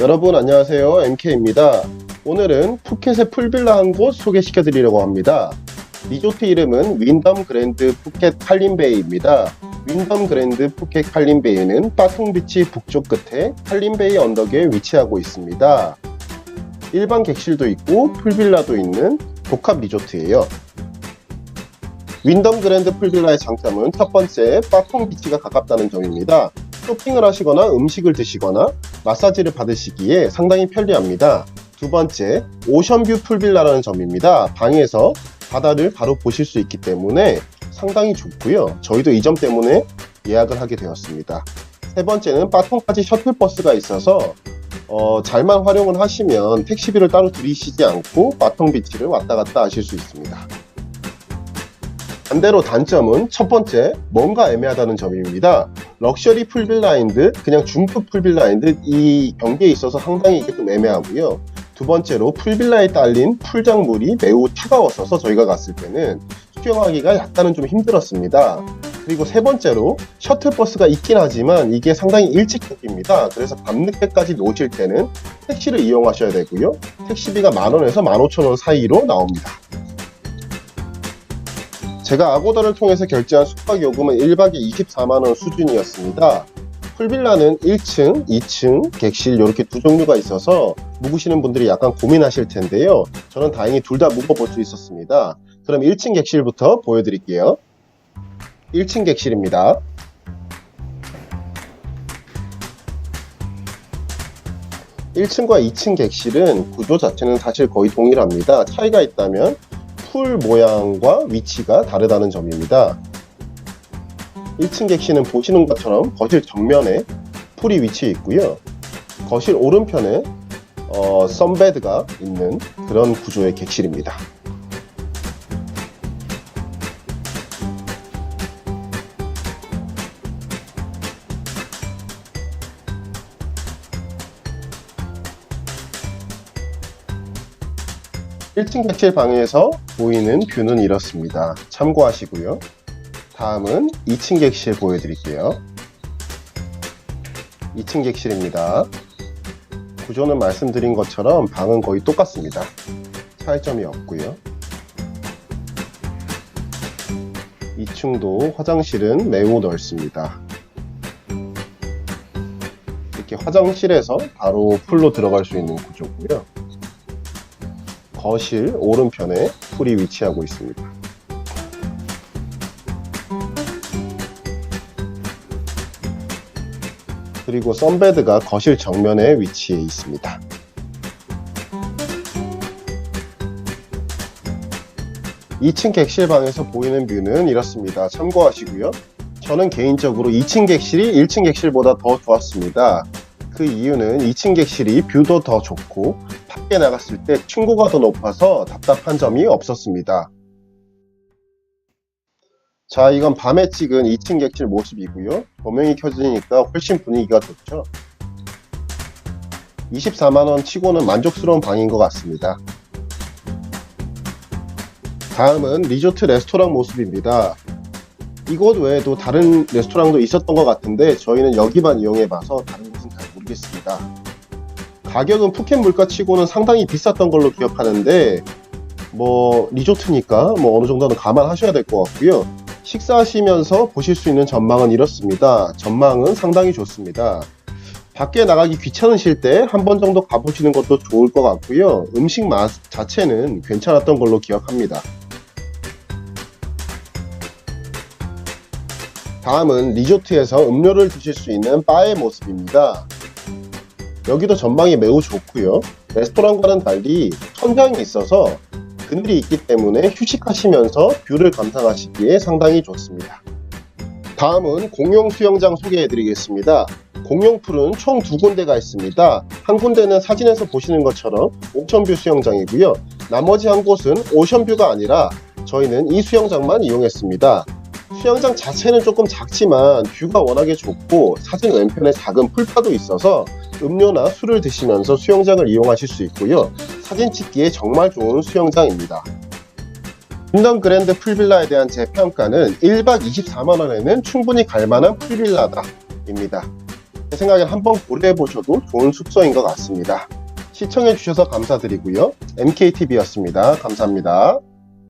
여러분 안녕하세요. MK입니다. 오늘은 푸켓의 풀빌라 한 곳 소개시켜 드리려고 합니다. 리조트 이름은 윈덤 그랜드 푸켓 칼림베이입니다. 윈덤 그랜드 푸켓 칼림베이는 빠통비치 북쪽 끝에 칼림베이 언덕에 위치하고 있습니다. 일반 객실도 있고 풀빌라도 있는 복합 리조트예요. 윈덤 그랜드 풀빌라의 장점은 첫 번째 빠통 비치가 가깝다는 점입니다 쇼핑을 하시거나 음식을 드시거나 마사지를 받으시기에 상당히 편리합니다. 두 번째, 오션뷰 풀빌라라는 점입니다. 방에서 바다를 바로 보실 수 있기 때문에 상당히 좋고요. 저희도 이 점 때문에 예약을 하게 되었습니다. 세 번째는 바통까지 셔틀버스가 있어서 어, 잘만 활용을 하시면 택시비를 따로 들이시지 않고 바통 비치를 왔다 갔다 하실 수 있습니다. 반대로 단점은 첫 번째, 뭔가 애매하다는 점입니다. 럭셔리 풀빌라인드, 그냥 중급 풀빌라인드 이 경계에 있어서 상당히 이게 좀 애매하고요. 두 번째로 풀빌라에 딸린 풀장물이 매우 차가웠어서 저희가 갔을 때는 수영하기가 약간은 좀 힘들었습니다. 그리고 세 번째로 셔틀버스가 있긴 하지만 이게 상당히 일찍 끊깁니다. 그래서 밤늦게까지 노실 때는 택시를 이용하셔야 되고요. 택시비가 만원에서 만오천원 사이로 나옵니다. 제가 아고다를 통해서 결제한 숙박 요금은 1박에 24만원 수준이었습니다. 풀빌라는 1층, 2층, 객실 이렇게 두 종류가 있어서 묵으시는 분들이 약간 고민하실 텐데요. 저는 다행히 둘 다 묵어볼 수 있었습니다. 그럼 1층 객실부터 보여드릴게요. 1층 객실입니다. (1층과 2층) 객실은 구조 자체는 사실 거의 동일합니다 차이가 있다면 풀 모양과 위치가 다르다는 점입니다. 1층 객실은 보시는 것처럼 거실 정면에 풀이 위치해 있고요. 거실 오른편에 어, 썬베드가 있는 그런 구조의 객실입니다. (1층) 객실 방에서 보이는 뷰는 이렇습니다. 참고하시고요. 다음은 2층 객실 보여드릴게요. 2층 객실입니다. 구조는 말씀드린 것처럼 방은 거의 똑같습니다. 차이점이 없고요. 2층도 화장실은 매우 넓습니다. 이렇게 화장실에서 바로 풀로 들어갈 수 있는 구조고요 거실 오른편에 풀이 위치하고 있습니다. 그리고 썬베드가 거실 정면에 위치해 있습니다. (2층) 객실방에서 보이는 뷰는 이렇습니다 참고하시고요 저는 개인적으로 2층 객실이 1층 객실보다 더 좋았습니다 그 이유는 2층 객실이 뷰도 더 좋고 밖에 나갔을 때 층고가 더 높아서 답답한 점이 없었습니다. 자, 이건 밤에 찍은 2층 객실 모습이고요. 조명이 켜지니까 훨씬 분위기가 좋죠. 24만원 치고는 만족스러운 방인 것 같습니다. 다음은 리조트 레스토랑 모습입니다. 이곳 외에도 다른 레스토랑도 있었던 것 같은데 저희는 여기만 이용해봐서 다른 곳은 잘 모르겠습니다. 가격은 푸켓 물가치고는 상당히 비쌌던 걸로 기억하는데 뭐 리조트니까 뭐 어느 정도는 감안하셔야 될 것 같고요. 식사하시면서 보실 수 있는 전망은 이렇습니다. 전망은 상당히 좋습니다. 밖에 나가기 귀찮으실 때 한 번 정도 가보시는 것도 좋을 것 같고요. 음식 맛 자체는 괜찮았던 걸로 기억합니다. 다음은 리조트에서 음료를 드실 수 있는 바의 모습입니다. 여기도 전망이 매우 좋고요. 레스토랑과는 달리 천장이 있어서 그늘이 있기 때문에 휴식하시면서 뷰를 감상하시기에 상당히 좋습니다. 다음은 공용 수영장 소개해 드리겠습니다. 공용 풀은 총 두 군데가 있습니다. 한 군데는 사진에서 보시는 것처럼 옥천뷰 수영장이고요. 나머지 한 곳은 오션뷰가 아니라 저희는 이 수영장만 이용했습니다. 수영장 자체는 조금 작지만 뷰가 워낙에 좋고 사진 왼편에 작은 풀파도 있어서 음료나 술을 드시면서 수영장을 이용하실 수 있고요. 사진 찍기에 정말 좋은 수영장입니다. 윈덤 그랜드 풀빌라에 대한 제 평가는 1박 24만원에는 충분히 갈만한 풀빌라다 입니다. 제 생각엔 한번 고려해 보셔도 좋은 숙소인 것 같습니다. 시청해 주셔서 감사드리고요. MKTV였습니다. 감사합니다.